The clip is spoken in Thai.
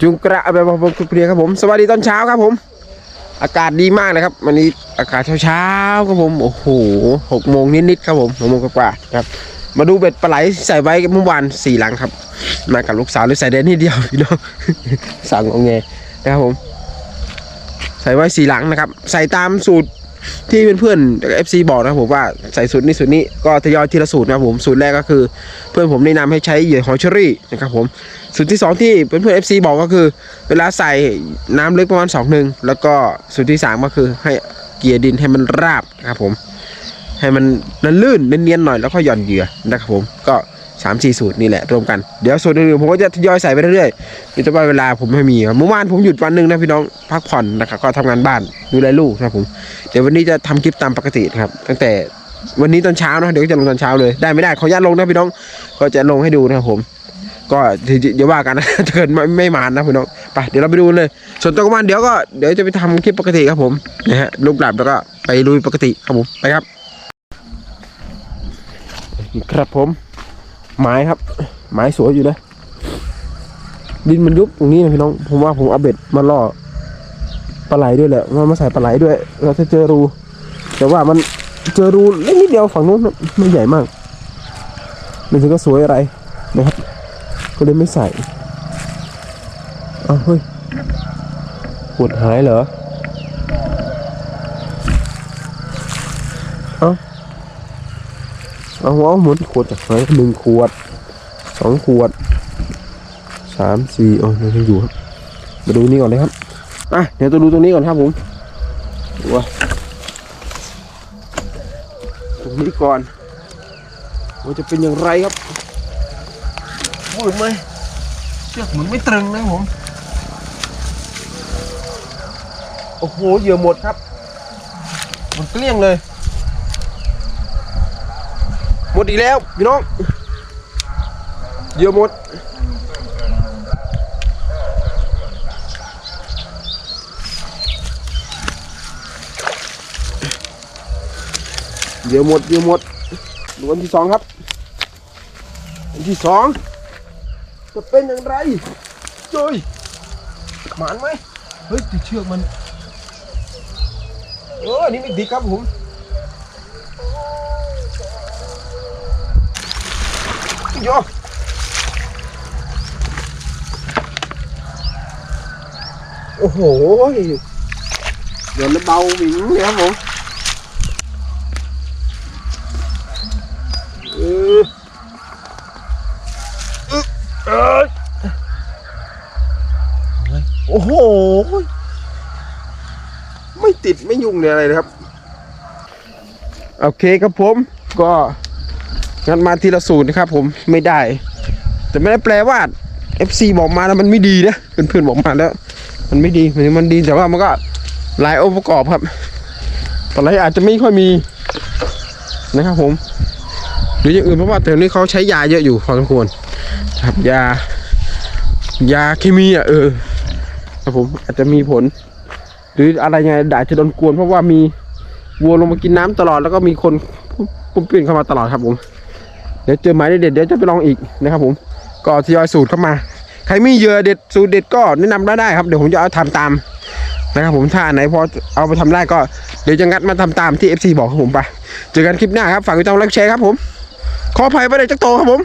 จุงกระแบบผมเพลียครับผม สวัสดีตอนเช้าครับผม อากาศดีมากเลยครับ วันนี้อากาศเช้าๆครับผม โอ้โหหกโมงนิดๆครับผมหกโมงกว่าๆครับ มาดูเบ็ดปลาไหลใส่ไว้เมื่อวานสี่หลังครับ มากับลูกสาวหรือใส่เดนนี่เดียวพี่น้องสั่งเอาไงนะครับผม ใส่ไว้สี่หลังนะครับ ใส่ตามสูตร ที่เพื่อนๆเอฟซีบอกนะครับผมว่าใส่สูตรนี้สูตรนี้ก็ทยอยทีละสูตรนะครับผมสูตรแรกก็คือ เพื่อนผมแนะนำให้ใช้เหยื่อหอยเชอรี่นะครับผมสูตรที่สองที่เพื่อนๆเอฟซีบอกก็คือ เวลาใส่น้ำลึกประมาณสองหนึ่งแล้วก็สูตรที่สามก็คือให้เกลี่ยดินให้มันราบนะครับผมให้มันมันลื่นเนียนๆหน่อยแล้วก็หย่อนเหยื่อนะครับผมก็ สามสี่สูตรนี่แหละรวมกันเดี๋ยวสูตรอื่นๆผมก็จะทยอยใส่ไปเรื่อยๆมีแต่ว่าเวลาผมไม่มีเมื่อวานผมหยุดวันหนึ่งนะพี่น้องพักผ่อนนะครับก็ทำงานบ้านดูแลลูกนะครับผมเดี๋ยววันนี้จะทำคลิปตามปกติครับ ตั้งแต่วันนี้ตอนเช้านะเดี๋ยวจะลงตอนเช้าเลยได้ไม่ได้ขออนุญาตลงนะพี่น้องก็จะลงให้ดูนะครับผม ก็เดี๋ยวว่ากันนะถ้าเกิดไม่ไม่มานนะพี่น้องไปเดี๋ยวเราไปดูเลย ส่วนตัวกมันเดี๋ยวก็เดี๋ยวจะไปทำคลิปปกติครับผมนะฮะลูกหลับแล้วก็ไปลุยปกติครับผมไปครับ ครับผม ไม้ครับ ไม้สวยอยู่นะดินมันยุบตรงนี้นะพี่น้อง ผมว่าผมเอาเบ็ดมาล่อปลาไหลด้วยแหละมามาใส่ปลาไหลด้วย เราจะเจอรู แต่ว่ามันเจอรูเล็กนิดเดียวฝั่งนู้นไม่ใหญ่มากมันถึงก็สวยอะไรนะครับก็เลยไม่ใส่อ้าวเฮ้ยขวดหายเหรอ เอาหัวหมุนขวดจากไหนหนึ่งขวดสองขวดสามสี่โอ้ยยังอยู่ครับ มาดูนี่ก่อนเลยครับอะเดี๋ยวตัวดูตรงนี้ก่อนครับผมว้าตรงนี้ก่อนว่าจะเป็นอย่างไรครับโอ้ยไม่เชือกเหมือนไม่ตรึงนะผมโอ้โหเหยื่อหมดครับหมดเกลี้ยงเลย มดอีกแล้วพี่น้องเยอะหมดเยอะหมดเยอะหมดดูวันที่สองครับวันที่สองจะเป็นอย่างไรเจ้ยหมานไหมเฮ้ยติดเชือกมันเออนี่ไม่ดีครับผม โยโอ้โหเดี๋ยวเบาหวิงเลยครับผมเออเออโอ้โห ไม่ติดไม่ยุ่งเลยอะไรนะครับ โอเคครับผมก็ งันมาทีละสูตรนะครับ ผมไม่ได้ แต่ไม่ได้แปลว่า FC บอกมาแล้วมันไม่ดีนะเพื่อนๆบอกมาแล้ว มันไม่ดีมันมันดีแต่ว่ามันก็หลายองค์ประกอบครับตอนแรกอาจจะไม่ค่อยมีนะครับ ผม หรืออย่างอื่นเพราะว่าแต่นี้เขาใช้ยาเยอะอยู่พอสมควรครับยา ยาเคมีอะเออครับผมอาจจะมีผล หรืออะไรไงอาจจะโดนกวนเพราะว่ามีวัวลงมากินน้ำตลอดแล้วก็มีคนปุ่มเปลี่ยนเข้ามาตลอดครับผม ดี๋ยวเจอหมายเด็ดเดี๋ยวจะไปลองอีกนะครับ ผมก็ทยอยสูตรเข้ามา ใครมีเยื่อเด็ดสูตรเด็ดก็แนะนำได้ได้ครับเดี๋ยวผมจะเอาทำตามนะครับผมถ้าไหนพอเอาไปทำได้ก็เดี๋ยวจะงัดมาทำตามที่ FC บอกครับผมไปเจอกันคลิปหน้าครับฝากกดติดตามไลค์แชร์ครับผมขออภัยไปเลยจักโตครับผม